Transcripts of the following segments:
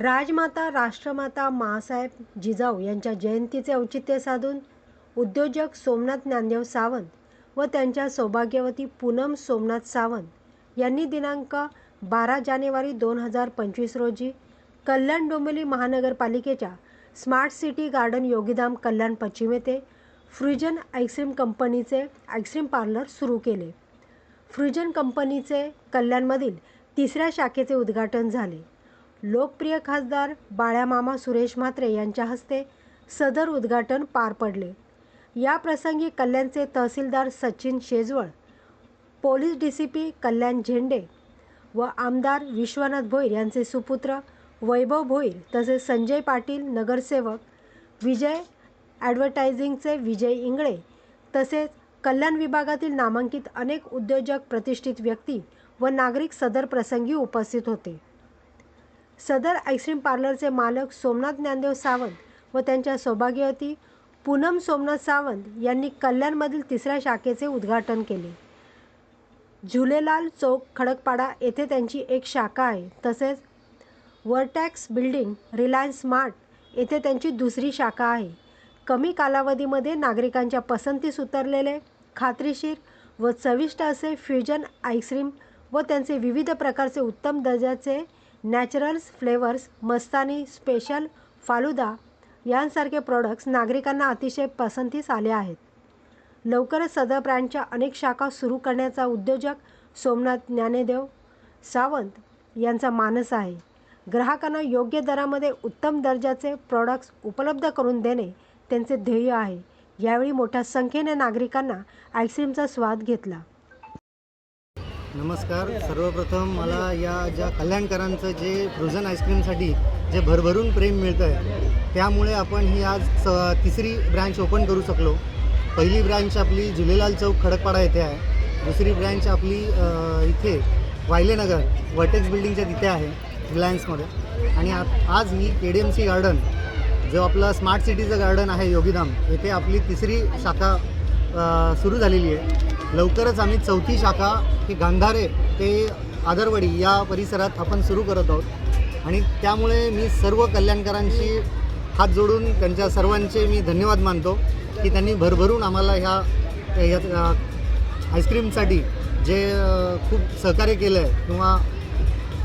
राजमाता राष्ट्रमाता माँसाहेब जिजाऊ यांच्या जयंतीचे औचित्य साधून उद्योजक सोमनाथ ज्ञानदेव सावंत व त्यांच्या सौभाग्यवती पूनम सोमनाथ सावंत यांनी दिनांक बारा जानेवारी दोन हजार पंचवीस रोजी कल्याण डोंबिवली महानगरपालिकेच्या smart city garden Yogidham Kalyan पश्चिम येथे फ्रुजन आईस्क्रीम कंपनीचे आईस्क्रीम पार्लर सुरू केले. फ्रुजन कंपनीचे कल्याणमधील तिसऱ्या शाखेचे उद्घाटन झाले. लोकप्रिय खासदार बाळ्यामामा सुरेश म्हात्रे यांच्या हस्ते सदर उद्घाटन पार पडले. या प्रसंगी कल्याणचे तहसीलदार Sachin Shejwal police D C P Kalyan Zende व आमदार विश्वनाथ भोईर यांचे सुपुत्र वैभव भोईर तसेच संजय पाटील नगरसेवक विजय ॲडव्हर्टायझिंगचे विजय इंगळे तसेच कल्याण विभागातील नामांकित अनेक उद्योजक प्रतिष्ठित व्यक्ती व नागरिक सदर प्रसंगी उपस्थित होते. सदर आईस्क्रीम पार्लरचे मालक सोमनाथ ज्ञानदेव सावंत व त्यांच्या सौभाग्यवती पूनम सोमनाथ सावंत यांनी कल्याणमधील तिसऱ्या शाखेचे उद्घाटन केले. झुलेलाल चौक खडकपाडा येथे त्यांची एक शाखा आहे. तसेच वर्टॅक्स बिल्डिंग रिलायन्स स्मार्ट येथे त्यांची दुसरी शाखा आहे. कमी कालावधीमध्ये नागरिकांच्या पसंतीस उतरलेले खात्रीशीर व चविष्ट असे फ्युजन आईस्क्रीम व त्यांचे विविध प्रकारचे उत्तम दर्जाचे naturals flavours mastani special falooda यांसारखे प्रॉडक्ट्स नागरिकांना अतिशय पसंतीस आले आहेत. लवकरच सदर ब्रँडच्या अनेक शाखा सुरू करण्याचा उद्योजक सोमनाथ ज्ञानेदेव सावंत यांचा मानस आहे. ग्राहकांना योग्य दरामध्ये उत्तम दर्जाचे प्रॉडक्ट्स उपलब्ध करून देणे त्यांचे ध्येय आहे. यावेळी मोठ्या संख्येने नागरिकांना आईस्क्रीमचा स्वाद घेतला. नमस्कार. सर्वप्रथम मला या ज्या कल्याणकरांचं जे फ्रोझन आईस्क्रीमसाठी जे भरभरून प्रेम मिळतं आहे त्यामुळे आपण ही आज स तिसरी ब्रँच ओपन करू शकलो. पहिली ब्रँच आपली झुलेलाल चौक खडकपाडा येथे आहे. दुसरी ब्रँच आपली इथे वायलेनगर वर्टेक्स बिल्डिंगच्या तिथे आहे रिलायन्समध्ये आणि आज ही K D M C garden जो आपला स्मार्ट सिटीचं गार्डन आहे योगीधाम येथे आपली तिसरी शाखा सुरू झालेली आहे. लवकरच आम्ही चौथी शाखा ही गांधारे ते आदरवडी या परिसरात आपण सुरू करत आहोत. आणि त्यामुळे मी सर्व कल्याणकरांशी हात जोडून त्यांच्या सर्वांचे मी धन्यवाद मानतो की त्यांनी भरभरून आम्हाला ह्या आईस्क्रीमसाठी जे खूप सहकार्य केलं आहे किंवा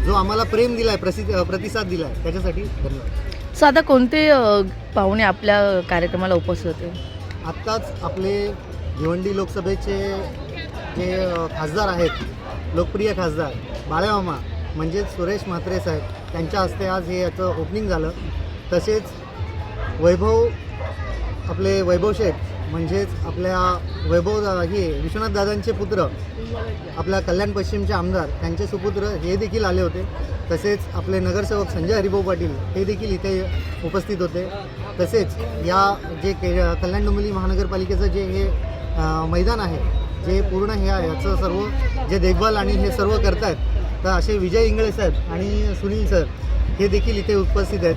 जो आम्हाला प्रेम दिला आहे प्रसि प्रतिसाद दिला आहे त्याच्यासाठी धन्यवाद. साधा कोणते पाहुणे आपल्या कार्यक्रमाला उपस्थित होते? आत्ताच आपले भिवंडी लोकसभेचे जे खासदार आहेत लोकप्रिय खासदार बाळेमामा म्हणजेच सुरेश म्हात्रे साहेब त्यांच्या हस्ते आज हे याचं ओपनिंग झालं. तसेच वैभव आपले वैभव शेठ म्हणजेच आपल्या वैभव दा- हे विश्वनाथ दादांचे पुत्र आपल्या कल्याण पश्चिमचे आमदार त्यांचे सुपुत्र हे देखील आले होते. तसेच आपले नगरसेवक संजय हरिभाऊ पाटील हे देखील इथे उपस्थित होते. तसेच या जे के कल्याण डोंबिवली महानगरपालिकेचं जे हे मैदान आहे जे पूर्ण हे आहे याचं सर्व जे देखभाल आणि हे सर्व करतायत तर असे विजय इंगळे साहेब आणि सुनील सर हे देखील इथे उपस्थित आहेत.